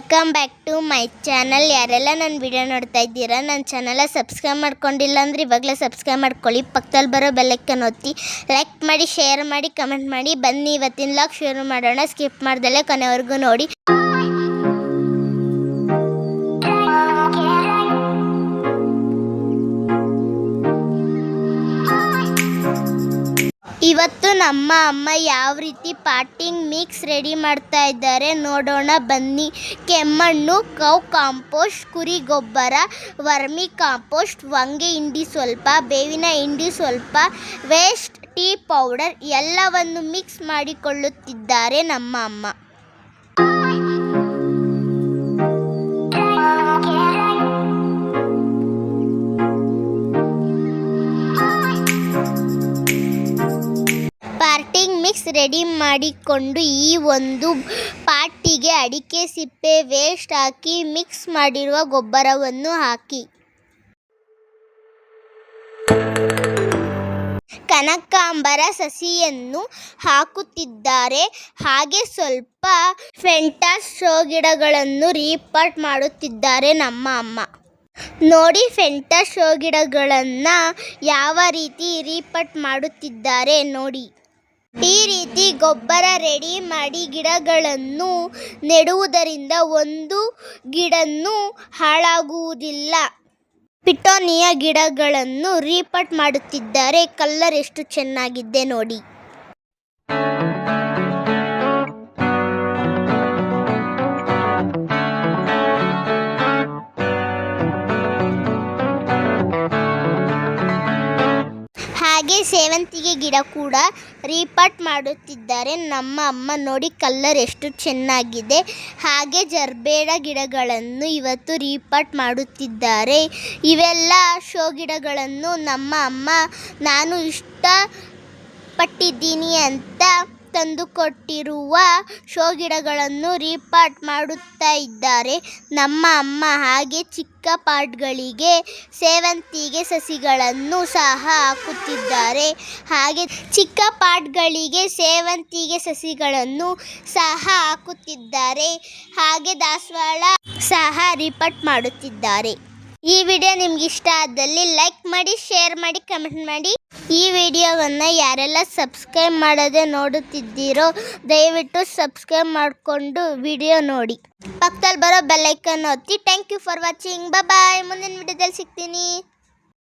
Welcome back to my channel ಯಾರೆಲ್ಲ ನನ್ನ video ನೋಡ್ತಾ ಇದ್ದೀರಾ ನನ್ನ ಚಾನಲ ಸಬ್ಸ್ಕ್ರೈಬ್ ಮಾಡ್ಕೊಂಡಿಲ್ಲ ಅಂದರೆ ಇವಾಗಲೇ ಸಬ್ಸ್ಕ್ರೈಬ್ ಮಾಡ್ಕೊಳ್ಳಿ. ಪಕ್ಕದಲ್ಲಿ ಬರೋ ಬೆಲ್ಲೈಕನ್ ಒತ್ತಿ ಲೈಕ್ ಮಾಡಿ ಶೇರ್ ಮಾಡಿ ಕಮೆಂಟ್ ಮಾಡಿ. ಬನ್ನಿ, ಇವತ್ತಿನ ಲಾಗ್ ಶುರು ಮಾಡೋಣ. ಸ್ಕಿಪ್ ಮಾಡ್ದಲ್ಲೇ ಕೊನೆವರೆಗೂ ನೋಡಿ. ಇವತ್ತು ನಮ್ಮ ಅಮ್ಮ ಯಾವ ರೀತಿ ಪಾಟಿಂಗ್ ಮಿಕ್ಸ್ ರೆಡಿ ಮಾಡ್ತಾ ಇದ್ದಾರೆ ನೋಡೋಣ. ಬನ್ನಿ. ಕೆಮ್ಮಣ್ಣು, ಕೌ ಕಾಂಪೋಸ್ಟ್, ಕುರಿ ಗೊಬ್ಬರ, ವರ್ಮಿ ಕಾಂಪೋಸ್ಟ್, ವಂಗೆ ಹಿಂಡಿ ಸ್ವಲ್ಪ, ಬೇವಿನ ಹಿಂಡಿ ಸ್ವಲ್ಪ, ವೇಸ್ಟ್ ಟೀ ಪೌಡರ್ ಎಲ್ಲವನ್ನು ಮಿಕ್ಸ್ ಮಾಡಿಕೊಳ್ಳುತ್ತಿದ್ದಾರೆ ನಮ್ಮ ಅಮ್ಮ. ಮಿಕ್ಸ್ ರೆಡಿ ಮಾಡಿಕೊಂಡು ಈ ಒಂದು ಪಾಟಿಗೆ ಅಡಿಕೆ ಸಿಪ್ಪೆ ವೇಸ್ಟ್ ಹಾಕಿ ಮಿಕ್ಸ್ ಮಾಡಿರುವ ಗೊಬ್ಬರವನ್ನು ಹಾಕಿ. ಕನಕಾಂಬರ ಸಸಿಯನ್ನು ಹಾಕುತ್ತಿದ್ದಾರೆ. ಹಾಗೆ ಸ್ವಲ್ಪ ಫೆಂಟಾಸ್ ಶೋ ಗಿಡಗಳನ್ನು ರೀಪಾರ್ಟ್ ಮಾಡುತ್ತಿದ್ದಾರೆ ನಮ್ಮ ಅಮ್ಮ. ನೋಡಿ ಫೆಂಟಾಸ್ ಶೋ ಗಿಡಗಳನ್ನು ಯಾವ ರೀತಿ ರೀಪಾರ್ಟ್ ಮಾಡುತ್ತಿದ್ದಾರೆ ನೋಡಿ. ಈ ರೀತಿ ಗೊಬ್ಬರ ರೆಡಿ ಮಾಡಿ ಗಿಡಗಳನ್ನು ನೆಡುವುದರಿಂದ ಒಂದು ಗಿಡನ್ನು ಹಾಳಾಗುವುದಿಲ್ಲ. ಪಿಟೋನಿಯ ಗಿಡಗಳನ್ನು ರೀಪಟ್ ಮಾಡುತ್ತಿದ್ದಾರೆ. ಕಲ್ಲರ್ ಎಷ್ಟು ಚೆನ್ನಾಗಿದೆ ನೋಡಿ. ಹಾಗೆ ಸೇವಂತಿಗೆ ಗಿಡ ಕೂಡ ರೀಪಾಟ್ ಮಾಡುತ್ತಿದ್ದಾರೆ. ನಮ್ಮ ಅಮ್ಮ ನೋಡಿ ಕಲ್ಲರ್ ಎಷ್ಟು ಚೆನ್ನಾಗಿದೆ. ಹಾಗೆ ಜರ್ಬೇಡ ಗಿಡಗಳನ್ನು ಇವತ್ತು ರೀಪಾಟ್ ಮಾಡುತ್ತಿದ್ದಾರೆ. ಇವೆಲ್ಲ ಶೋ ಗಿಡಗಳನ್ನು ನಮ್ಮ ಅಮ್ಮ, ನಾನು ಇಷ್ಟ ಪಟ್ಟಿದ್ದೀನಿ ಅಂತ ತಂದುಕೊಟ್ಟಿರುವ ಶೋ ಗಿಡಗಳನ್ನು ರೀಪಾಟ್ ಮಾಡುತ್ತಾ ಇದ್ದಾರೆ. ನಮ್ಮ ಅಮ್ಮ ಹಾಗೆ ಚಿಕ್ಕ ಪಾಟ್ಗಳಿಗೆ ಸೇವಂತಿಗೆ ಸಸಿಗಳನ್ನು ಸಹ ಹಾಕುತ್ತಿದ್ದಾರೆ. ಹಾಗೆ ಚಿಕ್ಕ ಪಾಟ್ಗಳಿಗೆ ಸೇವಂತಿಗೆ ಸಸಿಗಳನ್ನು ಸಹ ಹಾಕುತ್ತಿದ್ದಾರೆ. ಹಾಗೆ ದಾಸವಾಳ ಸಹ ರೀಪಾಟ್ ಮಾಡುತ್ತಿದ್ದಾರೆ. ಈ ವಿಡಿಯೋ ನಿಮ್ಗೆ ಇಷ್ಟ ಆದಲ್ಲಿ ಲೈಕ್ ಮಾಡಿ ಶೇರ್ ಮಾಡಿ ಕಮೆಂಟ್ ಮಾಡಿ. ಈ ವಿಡಿಯೋವನ್ನು ಯಾರೆಲ್ಲ ಸಬ್ಸ್ಕ್ರೈಬ್ ಮಾಡದೆ ನೋಡುತ್ತಿದ್ದೀರೋ ದಯವಿಟ್ಟು ಸಬ್ಸ್ಕ್ರೈಬ್ ಮಾಡಿಕೊಂಡು ವಿಡಿಯೋ ನೋಡಿ. ಪಕ್ಕದಲ್ಲಿ ಬರೋ ಬೆಲ್ಲೈಕನ್ ಒತ್ತಿ. Thank you for watching bye ಮುಂದಿನ ವಿಡಿಯೋದಲ್ಲಿ ಸಿಗ್ತೀನಿ.